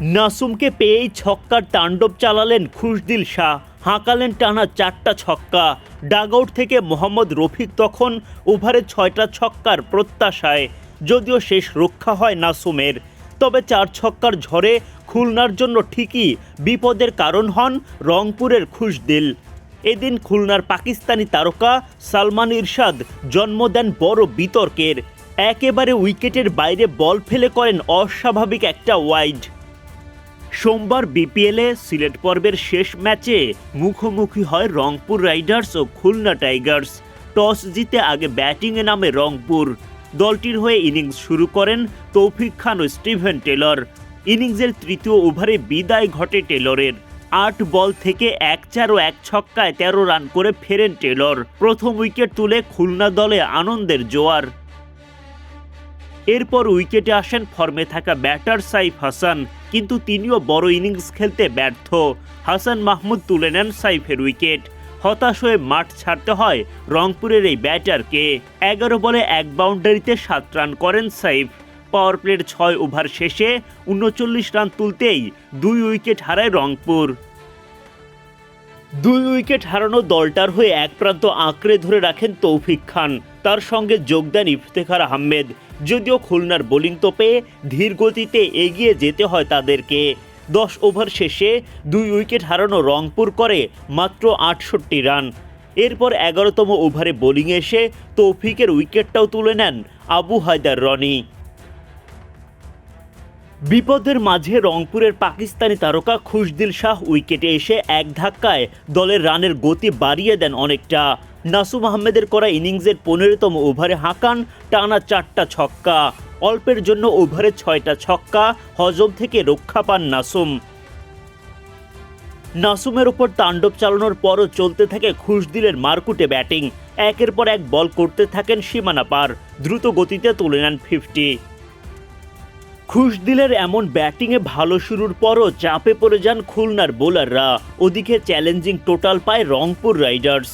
নাসুমকে পেয়েই ছক্কার তাণ্ডব চালালেন খুশদিল শাহ। হাঁকালেন টানা চারটা ছক্কা। ডাগআউট থেকে মোহাম্মদ রফিক তখন ওভারে ছয়টা ছক্কার প্রত্যাশায়। যদিও শেষ রক্ষা হয় নাসুমের। তবে চার ছক্কার ঝড়ে খুলনার জন্য ঠিকই বিপদের কারণ হন রংপুরের খুশদিল। এদিন খুলনার পাকিস্তানি তারকা সালমান ইরশাদ জন্ম দেন বড় বিতর্কের। একেবারে উইকেটের বাইরে বল ফেলে করেন অস্বাভাবিক একটা ওয়াইড। সোমবার বিপিএলে সিলেট পর্বের শেষ ম্যাচে মুখোমুখি হয় রংপুর রাইডার্স ও খুলনা টাইগার্স। টস জিতে আগে ব্যাটিংয়ে নামে রংপুর। দলটির হয়ে ইনিংস শুরু করেন তৌফিক খান ও স্টিভেন টেলর। ইনিংসের তৃতীয় ওভারে বিদায় ঘটে টেলরের। আট বল থেকে এক চার ও এক ছক্কায় তেরো রান করে ফেরেন টেলর। প্রথম উইকেট তুলে খুলনা দলে আনন্দের জোয়ার। এরপর উইকেটে আসেন ফর্মে থাকা ব্যাটার সাইফ হাসান। কিন্তু তিনিও বড় ইনিংস খেলতে ব্যর্থ। হাসান মাহমুদ তুলে নেন সাইফের উইকেট। হতাশ হয়ে মাঠ ছাড়তে হয় রংপুরের এই ব্যাটারকে। এগারো বলে এক বাউন্ডারিতে সাত রান করেন সাইফ। পাওয়ার প্লের ছয় ওভার শেষে উনচল্লিশ রান তুলতেই দুই উইকেট হারায় রংপুর। দুই উইকেট হারানো দলটার হয়ে এক প্রান্ত আঁকড়ে ধরে রাখেন তৌফিক খান। তার সঙ্গে যোগ দেন ইফতেখার আহমেদ। যদিও খুলনার বোলিং তোপে ধীর গতিতে এগিয়ে যেতে হয় তাদেরকে। দশ ওভার শেষে দুই উইকেট হারানো রংপুর করে মাত্র আটষট্টি রান। এরপর এগারোতম ওভারে বোলিং এসে তৌফিকের উইকেটটাও তুলে নেন আবু হায়দার রনি। বিপদের মাঝে রংপুরের পাকিস্তানি তারকা খুশদিল শাহ উইকেটে এসে এক ধাক্কায় দলের রানের গতি বাড়িয়ে দেন অনেকটা। নাসুম আহমেদের করা ইনিংসের পনেরোতম ওভারে হাঁকান টানা চারটা ছক্কা। অল্পের জন্য ওভারে ছয়টা ছক্কা, হজম থেকে রক্ষা পান নাসুম। নাসুমের ওপর তাণ্ডব চালানোর পরও চলতে থাকে খুশদিলের মারকুটে ব্যাটিং। একের পর এক বল করতে থাকেন সীমানা পার। দ্রুত গতিতে তুলে নেন ফিফটি। খুশদিলের এমন ব্যাটিংয়ে ভালো শুরুর পরও চাপে পড়ে যান খুলনার বোলাররা। ওদিকে চ্যালেঞ্জিং টোটাল পায় রংপুর রাইডার্স।